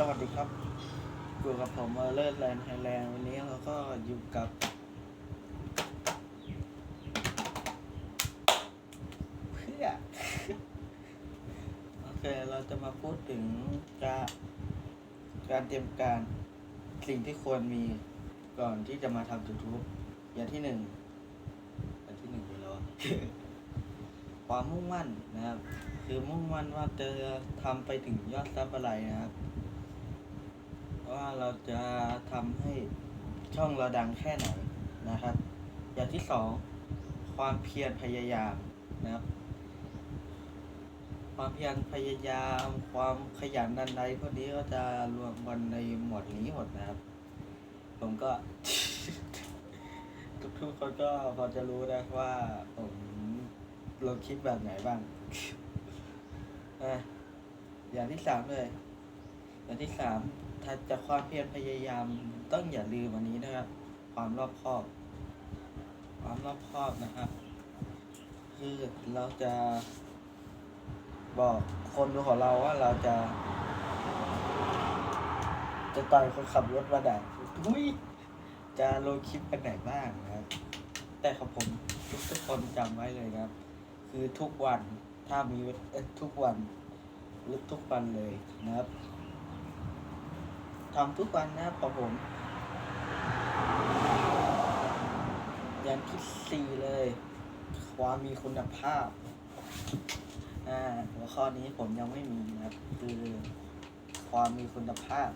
สวัสดีครับอยู่กับผมเออร์เลอร์แลนด์ไทยแลนด์วันนี้เราก็อยู่กับ เพื่อโอเค เราจะมาพูดถึงการการเตรียมการสิ่งที่ควรมีก่อนที่จะมาทำ YouTube อย่างที่หนึ่งอย่างที่หนึ่งไปแล้วอความมุ่งมั่นนะครับ คือมุ่งมั่นว่าจะทำไปถึงยอดซับอะไรนะครับ ว่าเราจะทำให้ช่องเราดังแค่ไหนนะครับ อย่างที่สองความเพียรพยายามนะครับ ความเพียรพยายาม ความขยันนันใดพวกนี้ก็จะรวมกันในหมวดนี้หมดนะครับ ผมก็ ทุกๆคนก็พอจะรู้นะว่าผมลงคลิปแบบไหนบ้างอะอย่างที่สามเลย อย่างที่สาม ถ้าจะความเพียรพยายามต้องอย่าลืมอันนี้นะครับ ความรอบคอบ ความรอบคอบนะครับ คือเราจะบอกคนดูของเราว่าเราจะ จะต่อยคนขับรถมาไหนอุ้ยจะลงคลิปกันไหนบ้างนะครับ แต่ขอผมทุกทุกคนจำไว้เลยนะครับ คือทุกวันถ้ามีทุกวันหรือทุกวันเลยนะครับ ทำทุกวันนะครับผมย่างที่สี่เลย ความมีคุณภาพ อ่าหัวข้อนี้ผมยังไม่มีนะครับ คือความมีคุณภาพ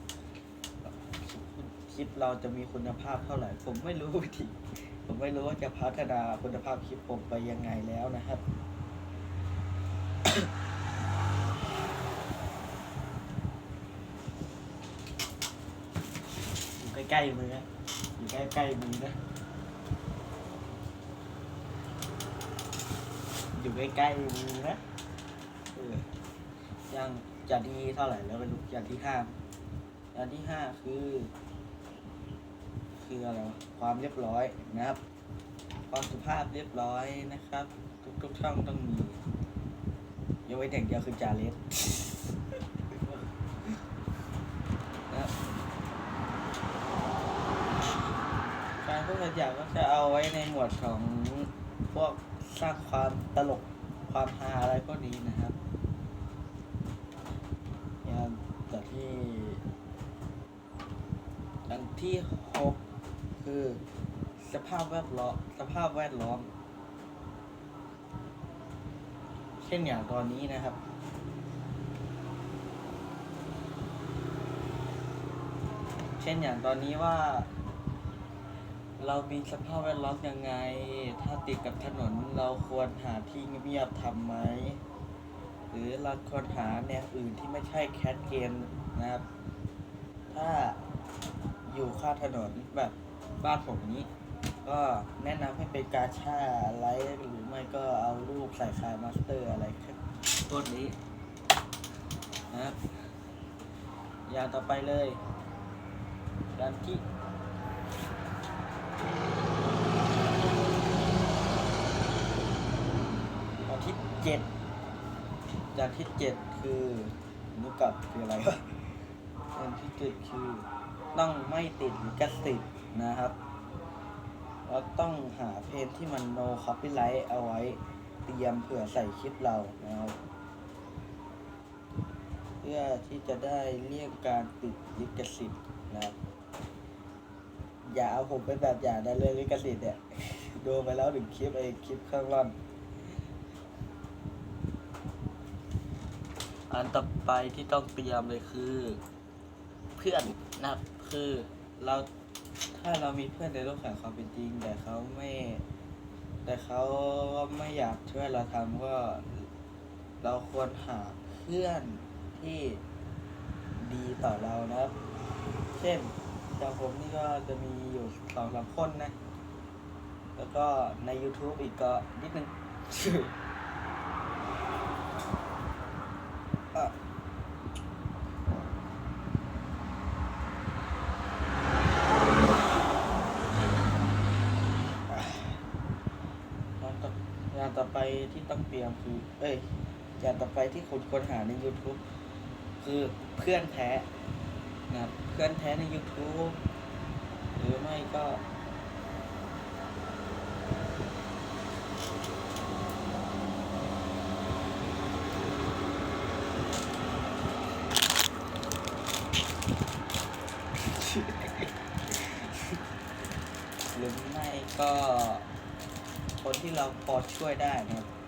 คลิปเราจะมีคุณภาพเท่าไหร่ ผมไม่รู้วิธีผมไม่รู้ว่าจะพัฒนาคุณภาพคลิปผมไปยังไงแล้วนะครับ อยู่ ใกล้มือนะอยู่ใกล้ๆมือนะอยู่ใกล้ๆมือนะเออยังจะดีเท่าไหร่แล้วไม่รู้อย่างที่ห้าอย่างที่ห้าคือ คืออะไรวะความเรียบร้อยนะครับ ความสุภาพเรียบร้อยนะครับ ทุกทุกๆช่องต้องมียกเว้นอย่างเดียวคือจาเลส นะครับ การพูดตัวอย่างก็จะเอาไว้ในหมวดของพวกสร้างความตลกความฮาอะไรพวกนี้นะครับอย่างจากที่อันที่หกคือสภาพแวดล้อมสภาพแวดล้อม เช่นอย่างตอนนี้นะครับเช่นอย่างตอนนี้ว่า เรามีสภาพแวดล้อมยังไง ถ้าติดกับถนนเราควรหาที่เงียบๆทำไหม หรือเราควรหาแนวอื่นที่ไม่ใช่แคสเกมนะครับ ถ้าอยู่ข้างถนนแบบบ้านผมนี้ ก็แนะนำให้เป็นกาชาไลท์หรือไม่ก็เอารูปใส่คายมาสเตอร์อะไรพวกนี้นะครับอย่างต่อไปเลยด้านที่ อันที่เจ็ดอันที่เจ็ดคือนึกกับคืออะไรวะอันที่เจ็ดคือต้องไม่ติดลิขสิทธิ์นะครับเราต้องหาเพลงที่มัน no copyright เอาไว้เตรียมเผื่อใส่คลิปเรานะครับเพื่อที่จะได้เลี่ยงการติดลิขสิทธิ์นะครับ อย่าเอาผมไปแบบอย่างได้เลยลิขสิทธิ์เนี่ยดูไปแล้วหนึ่งคลิปไอ้คลิปข้างล่างอันต่อไปที่ต้องเตรียมเลยคือ เพื่อนนะครับคือเราถ้าเรามีเพื่อนในโลกแห่งความเป็นจริง แต่เขาไม่ แต่เขาไม่อยากช่วยเราทำก็ เราควรหาเพื่อนที่ดีต่อเรานะครับ เช่น จากผมนี่ก็จะมีอยู่สองสามคนนะ แล้วก็ใน YouTube อีกก็นิดนึงงางต่อไปที่ต้องเตรียมคือ เอ้ยอย่างต่อไปที่คุณค้นหาใน YouTube คือเพื่อนแท้ นะครับเพื่อนแท้ใน YouTube หรือไม่ก็หรือไม่ก็คนที่เราพอช่วยได้นะครับ